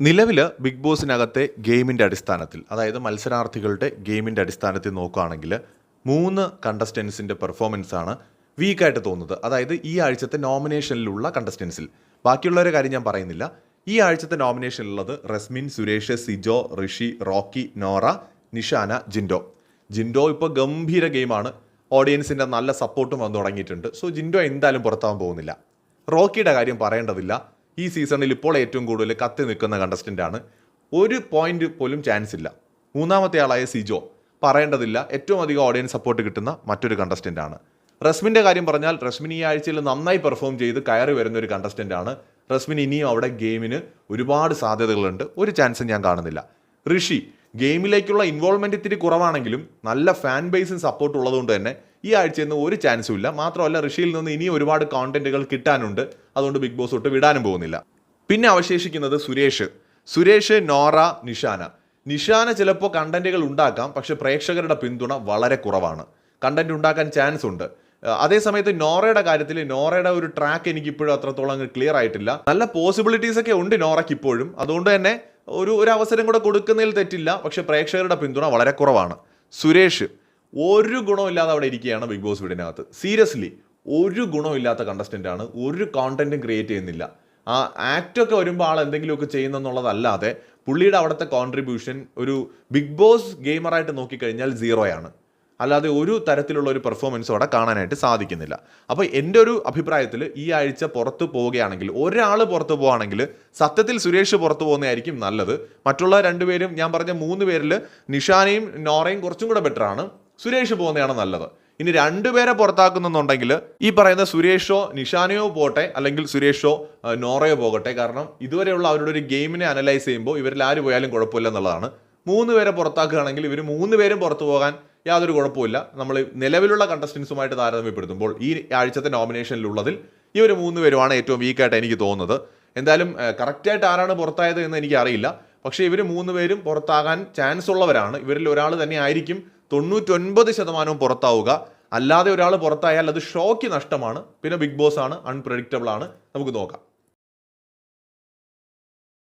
നിലവിൽ ബിഗ് ബോസിനകത്തെ ഗെയിമിന്റെ അടിസ്ഥാനത്തിൽ അതായത് മത്സരാർത്ഥികളുടെ ഗെയിമിന്റെ അടിസ്ഥാനത്തിൽ നോക്കുകയാണെങ്കിൽ മൂന്ന് കണ്ടസ്റ്റൻസിന്റെ പെർഫോമൻസ് ആണ് വീക്കായിട്ട് തോന്നുന്നത്. അതായത് ഈ ആഴ്ചത്തെ നോമിനേഷനിലുള്ള കണ്ടസ്റ്റൻസിൽ ബാക്കിയുള്ളവരെ കാര്യം ഞാൻ പറയുന്നില്ല. ഈ ആഴ്ചത്തെ നോമിനേഷനിലുള്ളത് റസ്മിൻ സുരേഷ് സിജോ ഋഷി റോക്കി നോറ നിഷാന ജിൻഡോ. ജിൻഡോ ഇപ്പോൾ ഗംഭീര ഗെയിമാണ്. ഓഡിയൻസിന്റെ നല്ല സപ്പോർട്ടും വന്നു തുടങ്ങിയിട്ടുണ്ട്. സോ ജിൻഡോ എന്തായാലും പുറത്താവാൻ പോകുന്നില്ല. റോക്കിയുടെ കാര്യം പറയേണ്ടതില്ല. ഈ സീസണിൽ ഇപ്പോൾ ഏറ്റവും കൂടുതൽ കത്തി നിൽക്കുന്ന കണ്ടസ്റ്റന്റ് ആണ്. ഒരു പോയിന്റ് പോലും ചാൻസ് ഇല്ല. മൂന്നാമത്തെ ആളായ സിജോ പറയേണ്ടതില്ല. ഏറ്റവും അധികം ഓഡിയൻസ് സപ്പോർട്ട് കിട്ടുന്ന മറ്റൊരു കണ്ടസ്റ്റന്റ് ആണ്. റസ്മിന്റെ കാര്യം പറഞ്ഞാൽ റസ്മിൻ ഈ ആഴ്ചയിൽ നന്നായി പെർഫോം ചെയ്ത് കയറി വരുന്ന ഒരു കണ്ടസ്റ്റന്റ് ആണ്. റസ്മിൻ ഇനിയും അവിടെ ഗെയിമിന് ഒരുപാട് സാധ്യതകളുണ്ട്. ഒരു ചാൻസും ഞാൻ കാണുന്നില്ല. ഋഷി ഗെയിമിലേക്കുള്ള ഇൻവോൾവ്മെന്റ് ഇത്തിരി കുറവാണെങ്കിലും നല്ല ഫാൻ ബേസും സപ്പോർട്ട് ഉള്ളതുകൊണ്ട് തന്നെ ഈ ആഴ്ചയിൽ നിന്ന് ഒരു ചാൻസും ഇല്ല. മാത്രമല്ല ഋഷിയിൽ നിന്ന് ഇനിയും ഒരുപാട് കോണ്ടന്റുകൾ കിട്ടാനുണ്ട്. അതുകൊണ്ട് ബിഗ് ബോസ് തൊട്ട് വിടാനും പോകുന്നില്ല. പിന്നെ അവശേഷിക്കുന്നത് സുരേഷ്. സുരേഷ് നോറ നിഷാന. നിഷാന ചിലപ്പോൾ കണ്ടന്റുകൾ ഉണ്ടാക്കാം പക്ഷെ പ്രേക്ഷകരുടെ പിന്തുണ വളരെ കുറവാണ്. കണ്ടന്റ് ഉണ്ടാക്കാൻ ചാൻസ് ഉണ്ട്. അതേസമയത്ത് നോറയുടെ കാര്യത്തിൽ നോറയുടെ ഒരു ട്രാക്ക് എനിക്കിപ്പോഴും അത്രത്തോളം ക്ലിയർ ആയിട്ടില്ല. നല്ല പോസിബിലിറ്റീസ് ഒക്കെ ഉണ്ട് നോറയ്ക്ക് ഇപ്പോഴും. അതുകൊണ്ട് തന്നെ ഒരു ഒരു അവസരം കൂടെ കൊടുക്കുന്നതിൽ തെറ്റില്ല. പക്ഷെ പ്രേക്ഷകരുടെ പിന്തുണ വളരെ കുറവാണ്. സുരേഷ് ഒരു ഗുണമില്ലാതെ അവിടെ ഇരിക്കുകയാണ് ബിഗ് ബോസ് വീടിനകത്ത്. സീരിയസ്ലി ഒരു ഗുണമില്ലാത്ത കണ്ടസ്റ്റന്റ് ആണ്. ഒരു കോണ്ടന്റും ക്രിയേറ്റ് ചെയ്യുന്നില്ല. ആ ആക്റ്റൊക്കെ വരുമ്പോൾ ആൾ എന്തെങ്കിലുമൊക്കെ ചെയ്യുന്നെന്നുള്ളതല്ലാതെ പുള്ളിയുടെ അവിടുത്തെ കോൺട്രിബ്യൂഷൻ ഒരു ബിഗ് ബോസ് ഗെയിമറായിട്ട് നോക്കിക്കഴിഞ്ഞാൽ സീറോയാണ് അല്ലാതെ ഒരു തരത്തിലുള്ള ഒരു പെർഫോമൻസും അവിടെ കാണാനായിട്ട് സാധിക്കുന്നില്ല. അപ്പോൾ എന്റെ ഒരു അഭിപ്രായത്തിൽ ഈ ആഴ്ച പുറത്തു പോവുകയാണെങ്കിൽ ഒരാൾ പുറത്തു പോവുകയാണെങ്കിൽ സത്യത്തിൽ സുരേഷ് പുറത്തു പോകുന്നതായിരിക്കും നല്ലത്. മറ്റുള്ള രണ്ടുപേരും ഞാൻ പറഞ്ഞ മൂന്ന് പേരിൽ നിഷാനയും നോറയും കുറച്ചും കൂടെ ബെറ്ററാണ് സുരേഷ് പോകുന്നതാണ് നല്ലത്. ഇനി രണ്ടുപേരെ പുറത്താക്കുന്നുണ്ടെങ്കിൽ ഈ പറയുന്ന സുരേഷോ നിഷാനയോ പോട്ടെ അല്ലെങ്കിൽ സുരേഷോ നോറയോ പോകട്ടെ. കാരണം ഇതുവരെയുള്ള അവരുടെ ഒരു ഗെയിമിനെ അനലൈസ് ചെയ്യുമ്പോൾ ഇവരിൽ ആര് പോയാലും കുഴപ്പമില്ല എന്നുള്ളതാണ്. മൂന്ന് പേരെ പുറത്താക്കുകയാണെങ്കിൽ ഇവർ മൂന്ന് പേരും പുറത്തു പോകാൻ യാതൊരു കുഴപ്പമില്ല നമ്മൾ നിലവിലുള്ള കണ്ടസ്റ്റൻസുമായിട്ട് താരതമ്യപ്പെടുത്തുമ്പോൾ ഈ ആഴ്ചത്തെ നോമിനേഷനിലുള്ളതിൽ ഈ ഒരു മൂന്ന് പേരുമാണ് ഏറ്റവും വീക്കായിട്ട് എനിക്ക് തോന്നുന്നത്. എന്തായാലും കറക്റ്റായിട്ട് ആരാണ് പുറത്തായത് എന്ന് എനിക്കറിയില്ല പക്ഷേ ഇവർ മൂന്ന് പേരും പുറത്താകാൻ ചാൻസ് ഉള്ളവരാണ്. ഇവരിൽ ഒരാൾ തന്നെ ആയിരിക്കും. തൊണ്ണൂറ്റൊൻപത് ശതമാനവും പുറത്താവുക. അല്ലാതെ ഒരാൾ പുറത്തായാൽ അത് ഷോയ്ക്ക് നഷ്ടമാണ്. പിന്നെ ബിഗ് ബോസ് ആണ് അൺപ്രഡിക്റ്റബിൾ ആണ്. നമുക്ക് നോക്കാം.